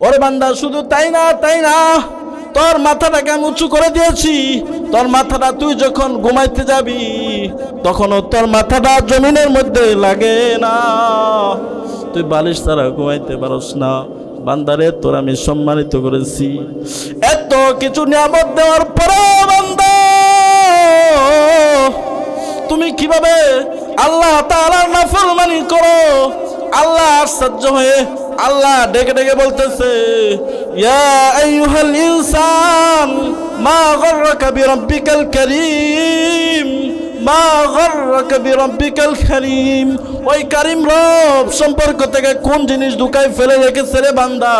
ওরে বান্দা, শুধু তাই না তাই না? তোর মাথাটাকে আমি উঁচু করে দিয়েছি। তোর মাথাটা তুই যখন ঘুমাইতে যাবি, তখনও তোর মাথাটা জমিনের মধ্যে লাগে না। তুই বালিশ ছাড়া ঘুমাইতে পারস না। বান্দারে তোর আমি সম্মানিত করেছি। এত কিছু নিয়ামত দেওয়ার পরে বান্দা, তুমি কীভাবে আল্লাহ তাআলার নাফরমানি করো? আল্লাহ আশ্চর্য হয়ে আল্লাহ ডেকে ডেকে বলতেছে, ইয়া মা মা ওই কারীম রব সম্পর্ক থেকে কোন জিনিস ঢুকাই ফেলে রেখেছে রে বান্দা?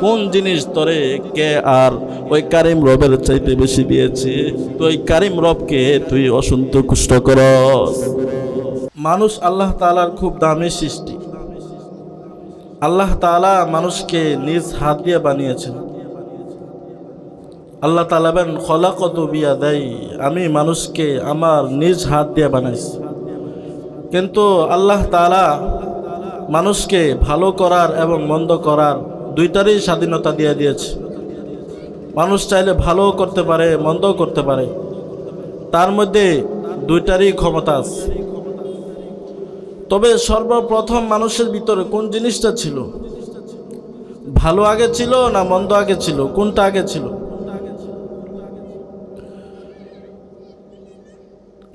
কোন জিনিস তোরে কে আর ওই কারিম রবের চাইতে বেশি দিয়েছে? তো ওই কারিম রবকে তুই অসন্তুষ্ট কর মানুষ আল্লাহ তালার খুব দামি সৃষ্টি। আল্লাহ তাআলা মানুষকে নিজ হাত দিয়ে বানিয়েছেন। আল্লাহ তাআলা বেন খলাকত বিয়া দেয় আমি মানুষকে আমার নিজ হাত দিয়ে বানাইছি। কিন্তু আল্লাহ তালা মানুষকে ভালো করার এবং মন্দ করার দুইটারই স্বাধীনতা দিয়ে দিয়েছে। মানুষ চাইলে ভালোও করতে পারে, মন্দও করতে পারে। তার মধ্যে দুইটারই ক্ষমতা আছে। তবে সর্বপ্রথম মানুষের ভিতরে কোন জিনিসটা ছিল? ভালো আগে ছিল না মন্দ আগে ছিল? কোনটা আগে ছিল?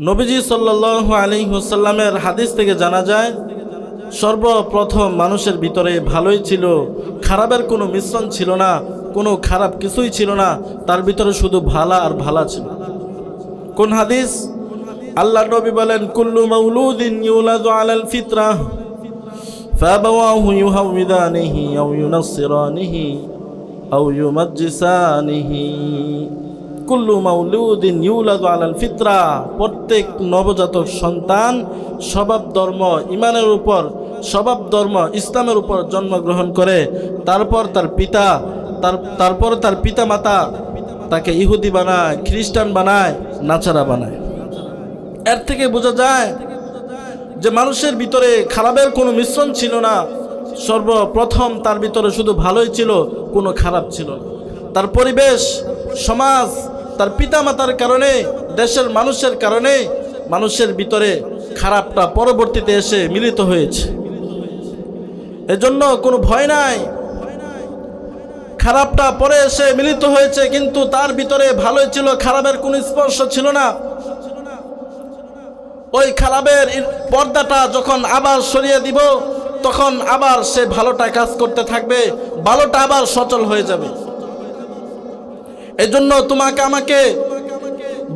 নবীজি সাল্লাল্লাহু আলাইহি ওয়াসাল্লামের হাদিস থেকে জানা যায়, সর্বপ্রথম মানুষের ভিতরে ভালোই ছিল, খারাপের কোনো মিশ্রণ ছিল না, কোনো খারাপ কিছুই ছিল না, তার ভিতরে শুধু ভালা আর ভালা ছিল। কোন হাদিস? আল্লাহ নবী বলেন কুল্লু মাউলুদিন ইউলাদু আলাল ফিতরাহ فأبواه يهودانه أو ينصرانه أو يمجسانه কুল্লু মাউলুদিন ইউলাদু আলাল ফিতরা প্রত্যেক নবজাতক সন্তান স্বভাব ধর্ম ইমানের উপর স্বভাব ধর্ম ইসলামের উপর জন্মগ্রহণ করে তারপর তার পিতা তার তারপর তার পিতা মাতা তাকে ইহুদি বানায় খ্রিস্টান বানায় নাচারা বানায় এর থেকে বোঝা যায় যে মানুষের ভিতরে খারাপের কোনো মিশ্রণ ছিল না। সর্বপ্রথম তার ভিতরে শুধু ভালোই ছিল, কোনো খারাপ ছিল তার পরিবেশ, সমাজ, তার পিতামাতার কারণে, দেশের মানুষের কারণে মানুষের ভিতরে খারাপটা পরবর্তীতে এসে মিলিত হয়েছে। এজন্য কোনো ভয় নাই। খারাপটা পরে এসে মিলিত হয়েছে, কিন্তু তার ভিতরে ভালোই ছিল, খারাপের কোনো স্পর্শ ছিল না। ওই খারাপের পর্দাটা যখন আবার সরিয়ে দিব, তখন আবার সে ভালোটা কাজ করতে থাকবে, ভালোটা আবার সচল হয়ে যাবে। এজন্য তোমাকে আমাকে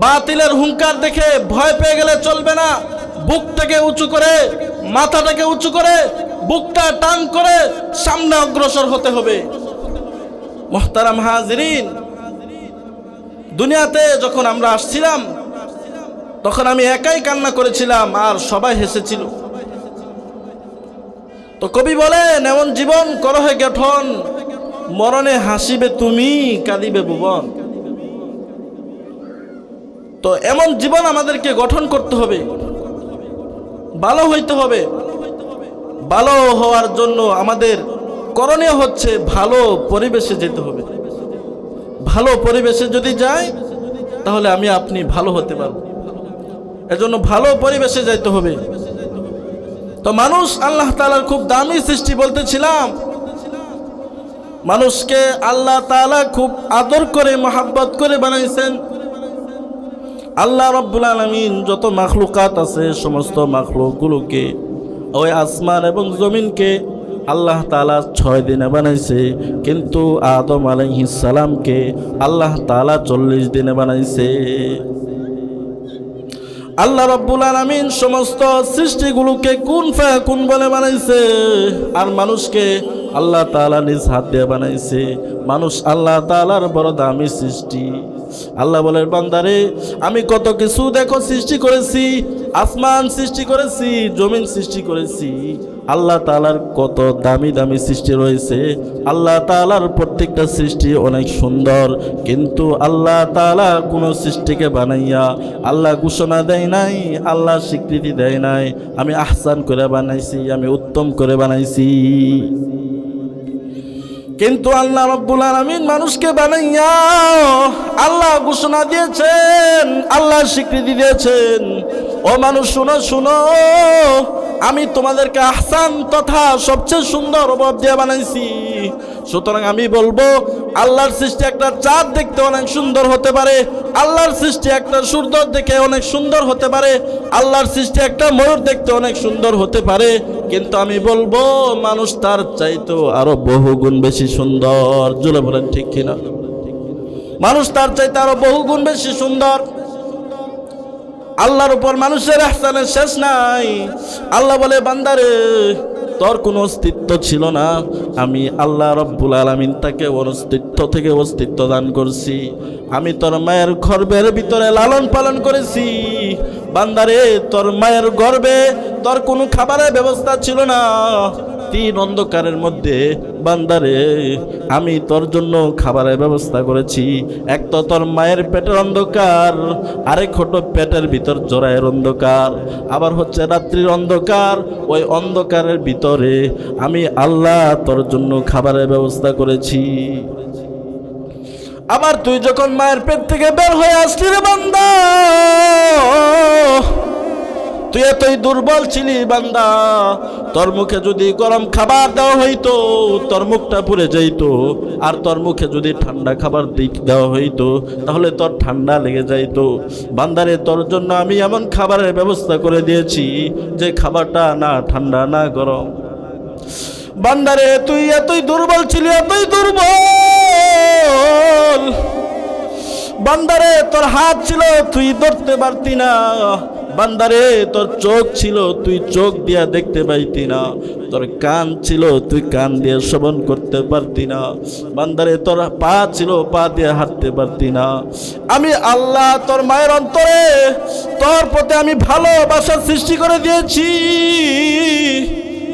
বাতিলের হুঙ্কার দেখে ভয় পেয়ে গেলে চলবে না। বুকটাকে উঁচু করে, মাথাটাকে উঁচু করে, বুকটা টান করে সামনে অগ্রসর হতে হবে। মোহতারাম হাজরিন, দুনিয়াতে যখন আমরা আসছিলাম তখন আমি একাই কান্না করেছিলাম, আর সবাই হেসেছিল। তো কবি বলেন, এমন জীবন করহে গঠন, মরণে হাসিবে তুমি, কাঁদিবে ভুবন। তো এমন জীবন আমাদেরকে গঠন করতে হবে, ভালো হইতে হবে। ভালো হওয়ার জন্য আমাদের করণীয় হচ্ছে ভালো পরিবেশে যেতে হবে। ভালো পরিবেশে যদি যাই, তাহলে আমি আপনি ভালো হতে পারব। এজন্য ভালো পরিবেশে যাইতে হবে। তো মানুষ আল্লাহ তালার খুব দামি সৃষ্টি বলতেছিলাম। মানুষকে আল্লাহ তাআলা খুব আদর করে, মহাব্বত করে বানাইছেন। আল্লাহ রব্বুল আলমিন যত মাখলুকাত আছে, সমস্ত মাখলুকগুলোকে ওই আসমান এবং জমিনকে আল্লাহ তাআলা ছয় দিনে বানাইছে। কিন্তু আদম আলাইহিস সালামকে আল্লাহ তাআলা চল্লিশ দিনে বানাইছে। আল্লাহ রব্বুল আলমিন সমস্ত সৃষ্টিগুলোকে কোন কোন বলে বানাইছে। আর মানুষকে আল্লাহ তালা নিজ হাত দিয়ে বানাইছে। মানুষ আল্লাহ তালার বড় দামি সৃষ্টি। আল্লাহ বলে, বান্দারে, আমি কত কিছু দেখো সৃষ্টি করেছি, আসমান সৃষ্টি করেছি, জমিন সৃষ্টি করেছি। আল্লাহ তালার কত দামি দামি সৃষ্টি রয়েছে। আল্লাহ তাআলার প্রত্যেকটা সৃষ্টি অনেক সুন্দর, কিন্তু আল্লাহ তাআলা কোনো সৃষ্টিকে বানাইয়া আল্লাহ ঘোষণা দেয় নাই, আল্লাহ স্বীকৃতি দেয় নাই। আমি আহসান করে বানাইছি, আমি উত্তম করে বানাইছি। কিন্তু আল্লাহ রব্বুল আলামিন মানুষকে বানাইয়া আল্লাহ ঘোষণা দিয়েছেন, আল্লাহ স্বীকৃতি দিয়েছেন। ও মানুষ, শুনো শুনো। আমি তোমাদেরকে আহসান তথা সবচেয়ে সুন্দর অভাব দিয়ে বানাইছি। সুতরাং আমি বলব, আল্লাহর সৃষ্টি একটা চাঁদ দেখতে অনেক সুন্দর হতে পারে, আল্লাহর সৃষ্টি একটা সূর্য দেখে অনেক সুন্দর হতে পারে, আল্লাহর সৃষ্টি একটা ময়ূর দেখতে অনেক সুন্দর হতে পারে, কিন্তু আমি বলব, মানুষ তার চাইতেও আরও বহু গুণ বেশি সুন্দর। জুলে বলেন ঠিক কিনা? মানুষ তার চাইতে আরও বহু গুণ বেশি সুন্দর। আল্লাহর উপর মানুষের আহসানের শেষ নাই। আল্লাহ বলে, বান্দারে, তোর কোনো অস্তিত্ব ছিল না। আমি আল্লাহ রব্বুল আলমিন তাকে অস্তিত্ব থেকে অস্তিত্ব দান করছি। আমি তোর মায়ের গর্ভের ভিতরে লালন পালন করেছি। বান্দারে, তোর মায়ের গর্ভে তোর কোনো খাবারের ব্যবস্থা ছিল না। তিন অন্ধকারের মধ্যে বান্দারে, আমি তোর জন্য খাবারের ব্যবস্থা করেছি। এক তো তোর মায়ের পেটের অন্ধকার, আরেক হতো পেটের ভিতর জোড়ায়ের অন্ধকার। আবার হচ্ছে রাত্রির অন্ধকার, ওই অন্ধকারের ভিতরে আমি আল্লাহ তোর জন্য খাবারের ব্যবস্থা করেছি। আবার তুই যখন মায়ের পেট থেকে বের হয়ে আসলি রে বান্দা তুই এতই দুর্বল ছিলি বান্দা। তোর মুখে যদি গরম খাবার দেওয়া হইতো, তোর মুখটা পুড়ে যাইতো। আর তোর মুখে যদি ঠান্ডা খাবার দেওয়া হইতো, তাহলে তোর ঠান্ডা লেগে যাইতো। বান্দারে, তোর জন্য আমি এমন খাবারের ব্যবস্থা করে দিয়েছি যে খাবারটা না ঠান্ডা, না গরম। বান্দারে, তুই এতই দুর্বল ছিলি, এতই দুর্বল। বান্দারে, তোর হাত ছিল, তুই ধরতে পারতি না। বান্দারে, তোর চোখ ছিল, তুই চোখ দিয়া দেখতে পাইতি না। তোর কান ছিল, তুই কান দিয়ে শ্রবণ করতে পারতি না। বান্দারে, তোর পা ছিল, পা দিয়ে হাঁটতে পারতি না। আমি আল্লাহ তোর মায়ের অন্তরে, তোর প্রতি আমি ভালোবাসার সৃষ্টি করে দিয়েছি।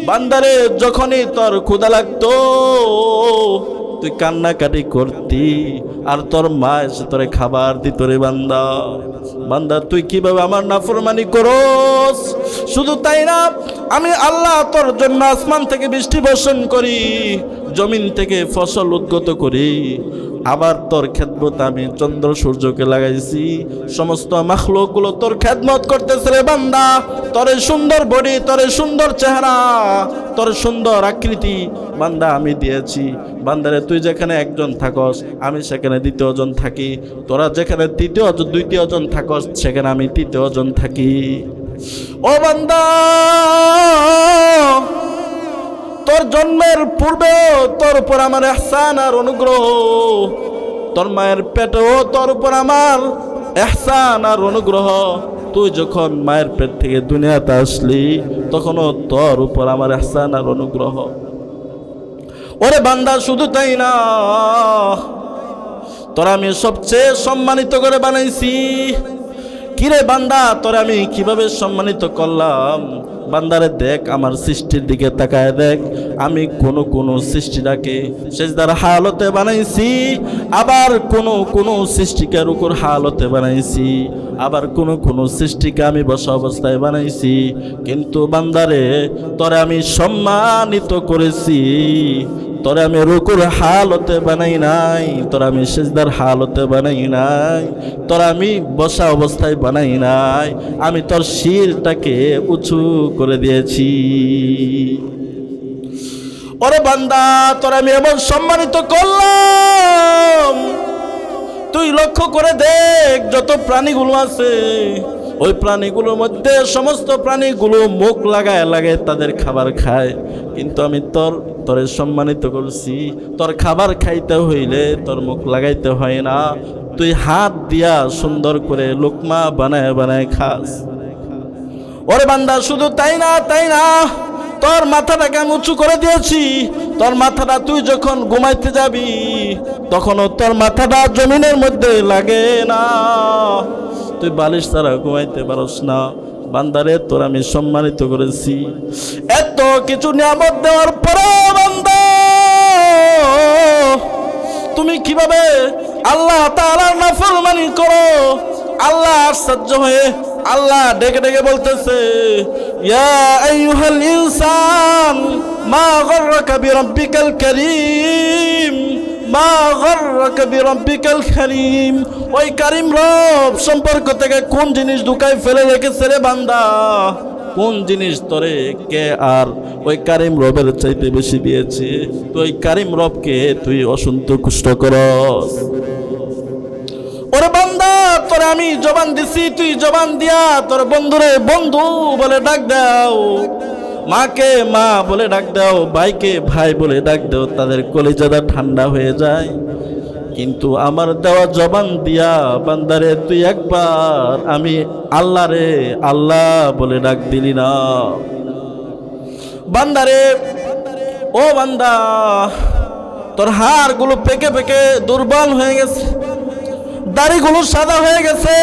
বান্দারে, যখনই তোর ক্ষুদা লাগতো তুই কান্নাকাটি করতি, আর তোর মা এসে তোরে খাবার দিত রে বান্দা। বান্দা, তুই কীভাবে আমার নাফরমানি করস? শুধু তাই না, আমি আল্লাহ তোর জন্য আসমান থেকে বৃষ্টি বর্ষণ করি, জমিন থেকে ফসল উদ্গত করি আবার তোর খেদমত আমি চন্দ্র সূর্যকে লাগাইছি। সমস্ত মাখলোকগুলো তোর খেদমত করতেছে রে বান্দা। তোর সুন্দর বডি, তোর সুন্দর চেহারা, তোর সুন্দর আকৃতি। বান্দা, আমি দিয়েছি। বান্দারে, তুই যেখানে একজন থাকস, আমি সেখানে দ্বিতীয় জন থাকি। তোরা যেখানে তৃতীয় জন দ্বিতীয় জন থাকস, সেখানে আমি তৃতীয় জন থাকি। ও বান্দা! তোর জন্মের পূর্বে তোর উপর আমার এহসান আর অনুগ্রহ। তোর মায়ের পেটেও তোর উপর আমার এহসান আর অনুগ্রহ। তুই যখন মায়ের পেট থেকে দুনিয়াতে আসলি, তখনও তোর উপর আমার এহসান আর অনুগ্রহ। ওরে বান্দা, শুধু তাই না, তোর আমি সবচেয়ে সম্মানিত করে বানাইছি। কিরে বান্দা, তোর আমি কীভাবে সম্মানিত করলাম? বান্দারে দেখ, আমার সৃষ্টির দিকে তাকায় দেখ। আমি কোন কোন সৃষ্টিটাকে সেজদার হালতে বানাইছি, আবার কোন কোন সৃষ্টিকে রুকুর হালতে বানাইছি, আবার কোন কোন সৃষ্টিকে আমি বসা অবস্থায় বানাইছি। কিন্তু বান্দারে, তোরে আমি সম্মানিত করেছি। তোরে আমি রুকুর হালতে বানাই নাই, তোরা আমি সেজদার হালতে বানাই নাই, তোর আমি বসা অবস্থায় বানাই নাই, আমি তোর শিরটাকে উঁচু করে দিয়েছি। ওরে বান্দা, তোরা আমি এমন সম্মানিত করলাম, তুই লক্ষ্য করে দেখ যত প্রাণীগুলো আছে ওই প্রাণীগুলোর মধ্যে সমস্ত প্রাণীগুলো মুখ লাগায় লাগায় তাদের খাবার খায়। কিন্তু আমি তোর, তোরে সম্মানিত করছি, তোর খাবার খাইতে হইলে তোর মুখ লাগাইতে হয় না। তুই হাত দিয়া সুন্দর করে লোকমা বানায় বানায় খাস। ওরে বান্দা, শুধু তাই না তাই না। তোর মাথাটাকে আমি উঁচু করে দিয়েছি। তোর মাথাটা তুই যখন ঘুমাইতে যাবি, তখনও তোর মাথাটা জমিনের মধ্যে লাগে না। তুই বালিশ ছাড়া ঘুমাইতে পারস না। বান্দারে, তোর আমি সম্মানিত করেছি। এত কিছু নিয়ামত দেওয়ার পরে তুমি কীভাবে আল্লাহ তাআলার নাফরমানি করো? আল্লাহ আশ্চর্য হয়ে আল্লাহ ডেকে ডেকে বলতেছে, ইয়া ইনসান, মা গর্রকা বিরব্বিকাল করিম। মা বিরব্বিকাল করিম ওই কারিম রব সম্পর্ক থেকে কোন জিনিস ঢুকাই ফেলে রেখেছে রে বান্দা? কোন জিনিস তোরে কে আর ওই কারিম রবের চাইতে বেশি দিয়েছে? তুই কারিম রবকে তুই অসন্তুষ্ট করস। ওরে বান্দা, তোরে আমি জবান দিছি, তুই জবান দিয়া তোর বন্ধুরে বন্ধু বলে ডাক দাও। মাকে, মা বলে ডাক দাও, ভাইকে, ভাই বলে ডাক দাও, তাদের কলিজাদা ঠান্ডা হয়ে যায়। কিন্তু আমার দেওয়া জবান দিয়া, বান্দারে, তুই একবার আমি আল্লাহ রে, আল্লাহ বলে ডাক দিলি না। বান্দারে, ও বান্দা, তোর হাড়গুলো পেকে পেকে দুর্বল হয়ে গেছে, দাড়িগুলো সাদা হয়ে গেছে।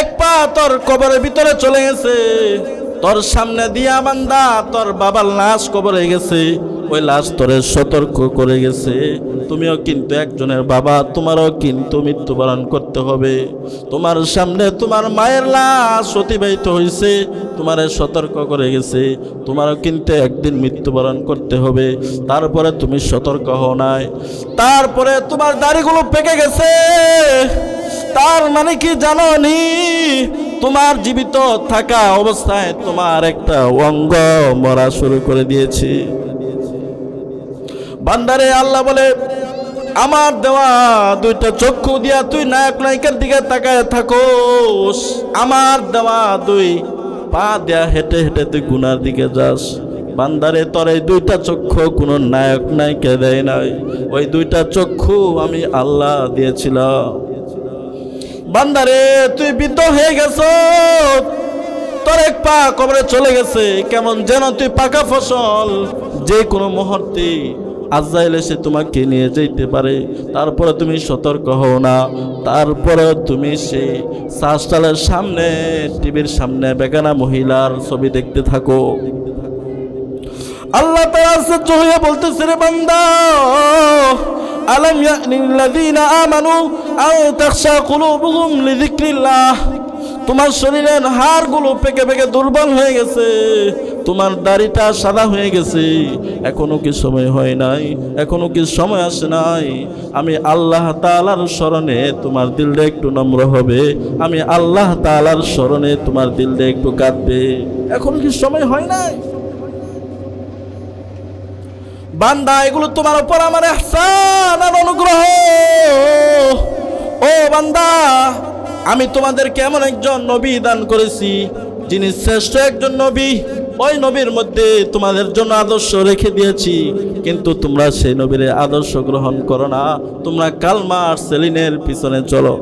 এক পা তোর কবরের ভিতরে চলে গেছে। তোর সামনে দিয়া বান্দা, তোর বাবার লাশ কবরে গেছে, ওই লাশ তোরে সতর্ক করে গেছে। তুমিও কিন্তু একজনের বাবা, তোমারও কিন্তু মৃত্যুবরণ করতে হবে। তোমার সামনে তোমার মায়ের লাশ অতিবাহিত হয়েছে তোমারে সতর্ক করে গেছে। তোমারও কিন্তু একদিন মৃত্যুবরণ করতে হবে। তারপরে তুমি সতর্ক হও নাই। তারপরে তোমার দাড়িগুলো পেকে গেছে। তার মানে কি জানো নি তোমার জীবিত থাকা অবস্থায় তোমার একটা অঙ্গ মরা শুরু করে দিয়েছে। বান্দারে, আল্লাহ বলে, আমার দেওয়া দুইটা চক্ষু দিয়া তুই নায়ক নায়িকার দিকে তাকায় থাকোস। আমার দেওয়া দুই পা দেয়া হেঁটে হেঁটে তুই গুনার দিকে যাস। বান্দারে, তোর এই দুইটা চক্ষু কোনো নায়ক নায়িকা দেয় নাই। ওই দুইটা চক্ষু আমি আল্লাহ দিয়েছিলাম। বান্দারে, তুই বৃদ্ধ হয়ে গেছ। তোর এক পা কবরে চলে গেছে। কেমন যেন তুই পাকা ফসল। যে কোনো মুহূর্তে আজাইলে সে তোমাকে নিয়ে যেতে পারে। তারপরে তুমি সতর্ক হও না। তারপরে তুমি সেই শ্বাসটালের সামনে, টিভির সামনে বেগানা মহিলার ছবি দেখতে থাকো। আল্লাহ সহ্য হয়ে বলতেছে, রে বান্দা আলম ইয়ানিল্লাযীনা আমানু আও তাখশা কুলুবুহুম লিযিকরিল্লাহ। তোমার শরীরের হাড়গুলো পেকে পেকে দুর্বল হয়ে গেছে, তোমার দাড়িটা সাদা হয়ে গেছে, এখনও কি সময় হয় নাই, এখনও কি সময় আসে নাই। আমি আল্লাহ তাআলার স্মরণে তোমার দিলটা একটু নম্র হবে, আমি আল্লাহ তাআলার স্মরণে তোমার দিলটা একটু কাঁদবে, এখনও কি সময় হয় নাই? বান্দা, এগুলো তোমার উপর আমার এহসান আর অনুগ্রহ। ও বান্দা, আমি তোমাদেরকে এমন একজন নবী দান করেছি, যিনি শ্রেষ্ঠ একজন নবী। ওই নবীর মধ্যে তোমাদের জন্য আদর্শ রেখে দিয়েছি, কিন্তু তোমরা সেই নবীর আদর্শ গ্রহণ করো না। তোমরা কালমা আর সেলিনের পিছনে চলো।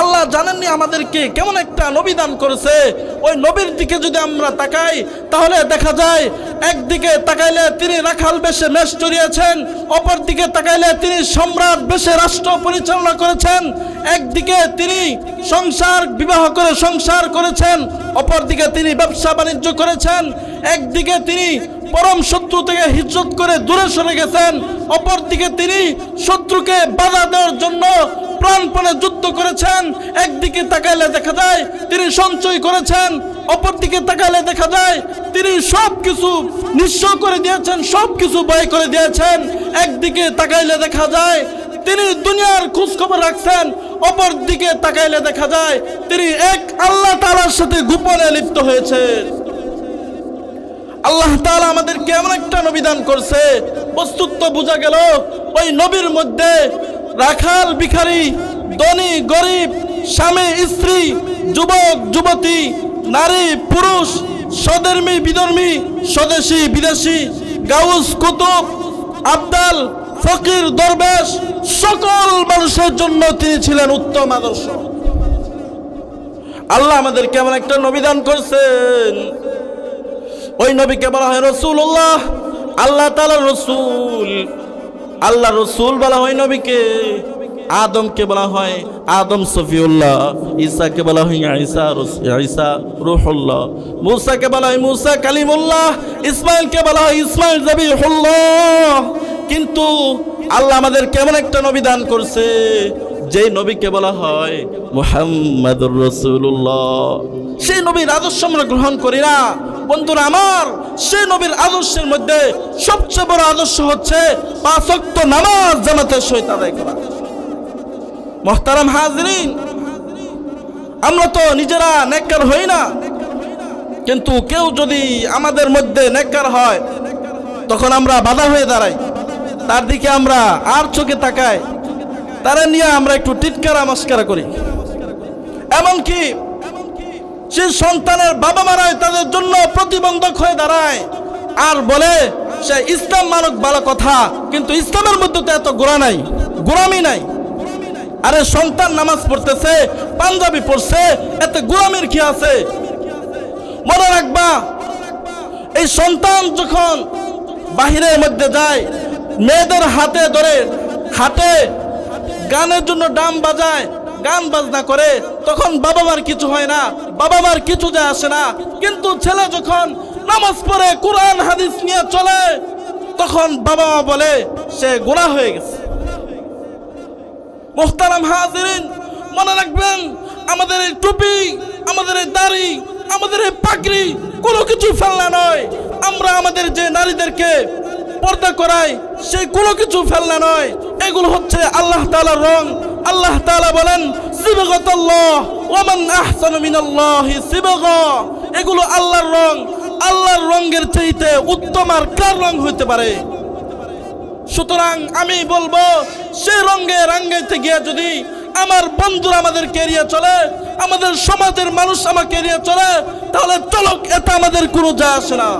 আল্লাহ জানেননি আমাদেরকে কেমন একটা নবী দান করেছে ওই নবীর দিকে যদি আমরা তাকাই, তাহলে দেখা যায় একদিকে তাকাইলে তিনি রাখাল বেশে মেষ চড়িয়েছেন অপর দিকে তাকাইলে তিনি সম্রাট বেশে রাষ্ট্র পরিচালনা করেছেন, একদিকে তিনি সংসার, বিবাহ করে সংসার করেছেন অপর দিকে তিনি ব্যবসা বাণিজ্য করেছেন, একদিকে তিনি পরম শত্রু থেকে হিজরত করে দূরে সরে গেছেন অপর দিকে তিনি শত্রুকে বাধা দেওয়ার জন্য যুদ্ধ করেছেন, একদিকে তাকাইলে দেখা যায় তিনি সঞ্চয় করেছেন অপর দিকে তাকাইলে দেখা যায় তিনি সব কিছু নিঃস্ব করে দিয়েছেন সব কিছু বয় করে দিয়েছেন। একদিকে তাকাইলে দেখা যায় তিনি দুনিয়ার খোঁজ খবর রাখছেন অপর দিকে তাকাইলে দেখা যায় তিনি এক আল্লাহ তাআলার সাথে গোপনে লিপ্ত হয়েছেন। আল্লাহ তাআলা আমাদের কেমন একটা নবিধান করছে বস্তুত্ব বোঝা গেল ওই নবীর মধ্যে রাখাল ভিখারি ধনী, গরিব, স্বামী, স্ত্রী, যুবক, যুবতী, নারী, পুরুষ, স্বধর্মী, বিধর্মী, স্বদেশী, বিদেশি, গাউস, কুতুব, আবদাল, ফকির, দরবেশ, সকল মানুষের জন্য তিনি ছিলেন উত্তম আদর্শ। আল্লাহ আমাদের কেমন একটা নবিধান করছেন। ওই নবীকে বলা হয় রসুল্লাহ আল্লাহ তালা রসুল। আল্লাহ রসুল বলা হয় নবীকে। আদমকে বলা হয় আদম সফিউল্লাহ, ঈসাকে বলা হয় ঈসা ঈসা রুহুল্লাহ, মুসাকে বলা হয় মুসা কালিমুল্লাহ, ইসমাইলকে বলা হয় ইসমাইল জবিহুল্লাহ। কিন্তু আল্লাহ আমাদের কেমন একটা নবী দান করছে? যেই নবীকে বলা হয় মুহাম্মাদুর রসুল্লাহ সেই নবীর আদর্শ আমরা গ্রহণ করি না। বন্ধুরা আমার সে নবীর আদর্শের মধ্যে সবচেয়ে বড় আদর্শ হচ্ছে পাঁচ ওয়াক্ত নামাজ জামাতের সহিত আদায় করা। মহতারাম হাজরিন, আমরা তো নিজেরা নেককার হই না। কিন্তু কেউ যদি আমাদের মধ্যে নেককার হয়, তখন আমরা বাধা হয়ে দাঁড়াই। তার দিকে আমরা আর চোখে তাকাই। তারা নিয়ে আমরা একটু টিটকার মস্কারা করি। এমনকি সে সন্তানের বাবা মারাই তাদের জন্য প্রতিবন্ধক হয়ে দাঁড়ায়। আর বলে, সে ইসলাম মানক ভালো কথা, কিন্তু ইসলামের মধ্যে তো এত গোড়া নাই, গোড়ামি নাই। আরে সন্তান নামাজ পড়তেছে, পাঞ্জাবি পড়ছে, এতে গোড়ামির কি আছে? মনে রাখবা, এই সন্তান যখন বাহিরের মধ্যে যায়, মেয়েদের হাতে ধরে হাতে গানের জন্য ডাম বাজায়, গান বাজনা করে, তখন বাবা মার কিছু হয় না বাবা মার কিছু যায় আসে না। কিন্তু ছেলে যখন নামাজ পড়ে, কোরআন, হাদিস নিয়ে চলে, তখন বাবা মা বলে, সে গোড়া হয়ে গেছে। মোহতারাম হাজিরিন, মনে রাখবেন, আমাদের এই টুপি, আমাদের এই দাড়ি, আমাদের এই পাগড়ি কোনো কিছু ফেলনা নয়। আমরা আমাদের যে নারীদেরকে পর্দা করাই, সেই কোনো কিছু ফেলনা নয়। এগুলো হচ্ছে আল্লাহ তাআলার রং। আল্লাহ তালা বলেন, সিবগাতাল্লাহ ওমান আহসানু মিনাল্লাহি সিবগা। এগুলো আল্লাহর রং। আল্লাহর রঙের চাইতে উত্তম আর কার রং হইতে পারে? সুতরাং আমি বলব, সে রঙে রাঙ্গাইতে গিয়ে যদি আমার বন্ধুরা আমাদের এড়িয়ে চলে, আমাদের সমাজের মানুষ আমাকে এড়িয়ে চলে, তাহলে চলক এটা আমাদের কোনো যা আসে না।